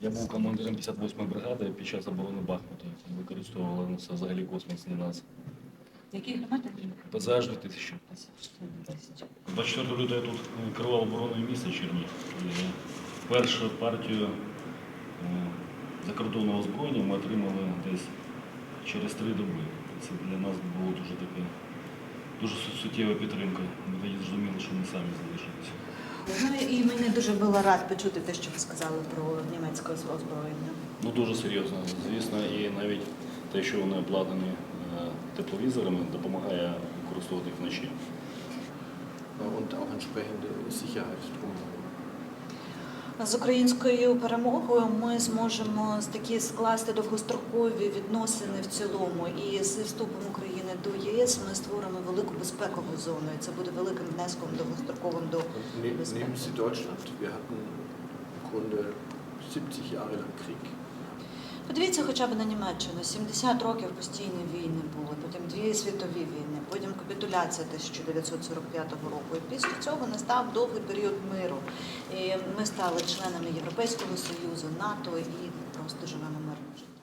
Я був командиром 58-ї бригади під час оборони Бахмута. Використовували на це взагалі космос для нас. Які громади? ПЗЖ 2000. 24 лютого я тут е, керував обороною міста Чернігів. Першу партію е, закордонного озброєння ми отримали десь через три доби. Це для нас було дуже таке, дуже суттєва підтримка. Ми тоді зрозуміли, що ми самі залишилися. Ну і мені дуже було рад почути те, що ви сказали про німецьке озброєння. Ну дуже серйозно, звісно, і навіть те, що вони обладнані е, тепловізорами, допомагає використовувати їх вночі. und auch entsprechende Sicherheit drumherum. З українською перемогою ми зможемо такі скласти довгострокові відносини в цілому. І з вступом України до ЄС ми створимо велику безпекову зону. І це буде великим внеском довгостроковим до im Grunde 70 Jahre lang Krieg. Подивіться хоча б на Німеччину. 70 років постійні війни були, потім дві світові війни, потім капітуляція 1945 року. І після цього настав довгий період миру. І ми стали членами Європейського Союзу, НАТО і просто живемо мирно.